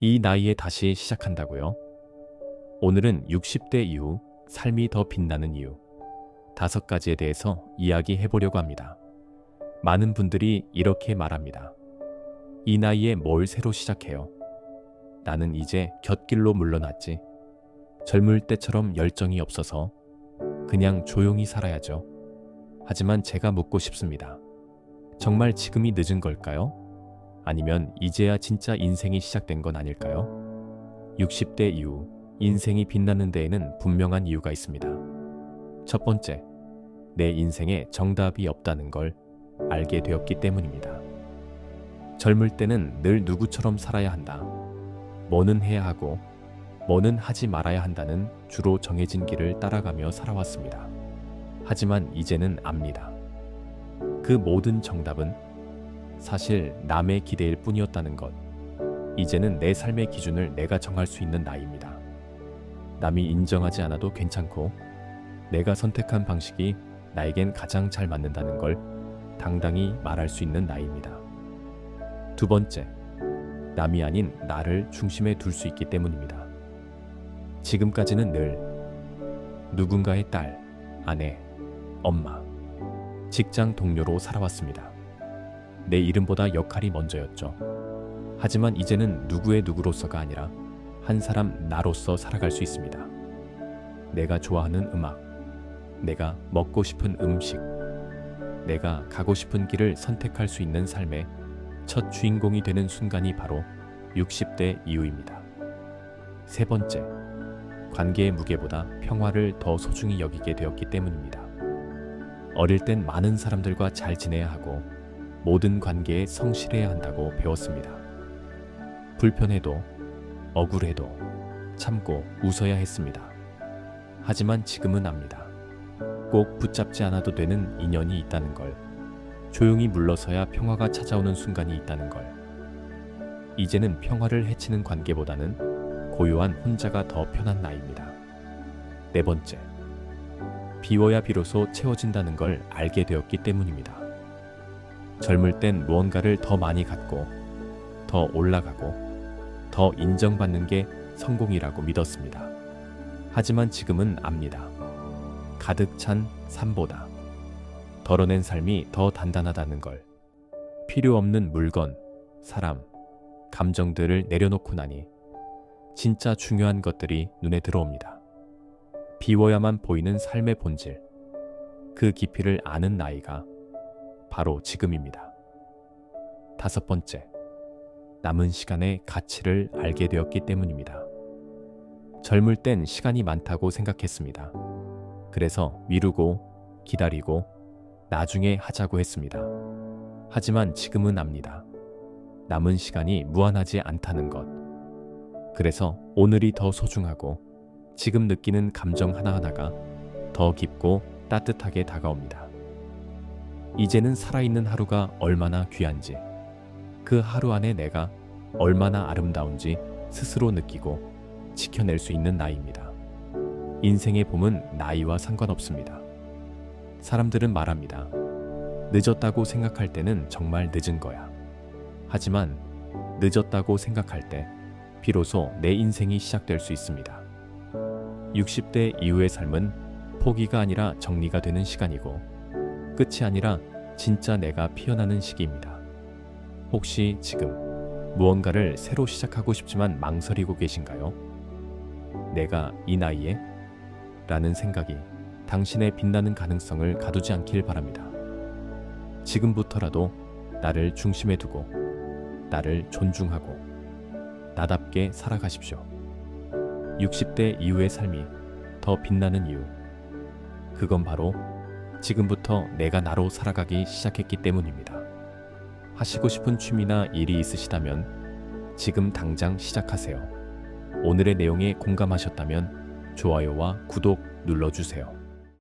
이 나이에 다시 시작한다고요? 오늘은 60대 이후 삶이 더 빛나는 이유 다섯 가지에 대해서 이야기해 보려고 합니다. 많은 분들이 이렇게 말합니다. 이 나이에 뭘 새로 시작해요? 나는 이제 곁길로 물러났지. 젊을 때처럼 열정이 없어서 그냥 조용히 살아야죠. 하지만 제가 묻고 싶습니다. 정말 지금이 늦은 걸까요? 아니면 이제야 진짜 인생이 시작된 건 아닐까요? 60대 이후 인생이 빛나는 데에는 분명한 이유가 있습니다. 첫 번째, 내 인생에 정답이 없다는 걸 알게 되었기 때문입니다. 젊을 때는 늘 누구처럼 살아야 한다. 뭐는 해야 하고, 뭐는 하지 말아야 한다는 주로 정해진 길을 따라가며 살아왔습니다. 하지만 이제는 압니다. 그 모든 정답은 사실 남의 기대일 뿐이었다는 것. 이제는 내 삶의 기준을 내가 정할 수 있는 나이입니다. 남이 인정하지 않아도 괜찮고, 내가 선택한 방식이 나에겐 가장 잘 맞는다는 걸 당당히 말할 수 있는 나이입니다. 두 번째, 남이 아닌 나를 중심에 둘 수 있기 때문입니다. 지금까지는 늘 누군가의 딸, 아내, 엄마, 직장 동료로 살아왔습니다. 내 이름보다 역할이 먼저였죠. 하지만 이제는 누구의 누구로서가 아니라 한 사람 나로서 살아갈 수 있습니다. 내가 좋아하는 음악, 내가 먹고 싶은 음식, 내가 가고 싶은 길을 선택할 수 있는 삶의 첫 주인공이 되는 순간이 바로 60대 이후입니다. 세 번째, 관계의 무게보다 평화를 더 소중히 여기게 되었기 때문입니다. 어릴 땐 많은 사람들과 잘 지내야 하고 모든 관계에 성실해야 한다고 배웠습니다. 불편해도 억울해도 참고 웃어야 했습니다. 하지만 지금은 압니다. 꼭 붙잡지 않아도 되는 인연이 있다는 걸, 조용히 물러서야 평화가 찾아오는 순간이 있다는 걸, 이제는 평화를 해치는 관계보다는 고요한 혼자가 더 편한 나이입니다. 네 번째, 비워야 비로소 채워진다는 걸 알게 되었기 때문입니다. 젊을 땐 무언가를 더 많이 갖고, 더 올라가고, 더 인정받는 게 성공이라고 믿었습니다. 하지만 지금은 압니다. 가득 찬 삶보다 덜어낸 삶이 더 단단하다는 걸. 필요 없는 물건, 사람, 감정들을 내려놓고 나니 진짜 중요한 것들이 눈에 들어옵니다. 비워야만 보이는 삶의 본질, 그 깊이를 아는 나이가 바로 지금입니다. 다섯 번째, 남은 시간의 가치를 알게 되었기 때문입니다. 젊을 땐 시간이 많다고 생각했습니다. 그래서 미루고 기다리고 나중에 하자고 했습니다. 하지만 지금은 압니다. 남은 시간이 무한하지 않다는 것. 그래서 오늘이 더 소중하고 지금 느끼는 감정 하나하나가 더 깊고 따뜻하게 다가옵니다. 이제는 살아있는 하루가 얼마나 귀한지, 그 하루 안에 내가 얼마나 아름다운지 스스로 느끼고 지켜낼 수 있는 나이입니다. 인생의 봄은 나이와 상관없습니다. 사람들은 말합니다. 늦었다고 생각할 때는 정말 늦은 거야. 하지만 늦었다고 생각할 때 비로소 내 인생이 시작될 수 있습니다. 60대 이후의 삶은 포기가 아니라 정리가 되는 시간이고 끝이 아니라 진짜 내가 피어나는 시기입니다. 혹시 지금 무언가를 새로 시작하고 싶지만 망설이고 계신가요? 내가 이 나이에? 라는 생각이 당신의 빛나는 가능성을 가두지 않길 바랍니다. 지금부터라도 나를 중심에 두고 나를 존중하고 나답게 살아가십시오. 60대 이후의 삶이 더 빛나는 이유. 그건 바로 지금부터 내가 나로 살아가기 시작했기 때문입니다. 하시고 싶은 취미나 일이 있으시다면 지금 당장 시작하세요. 오늘의 내용에 공감하셨다면 좋아요와 구독 눌러주세요.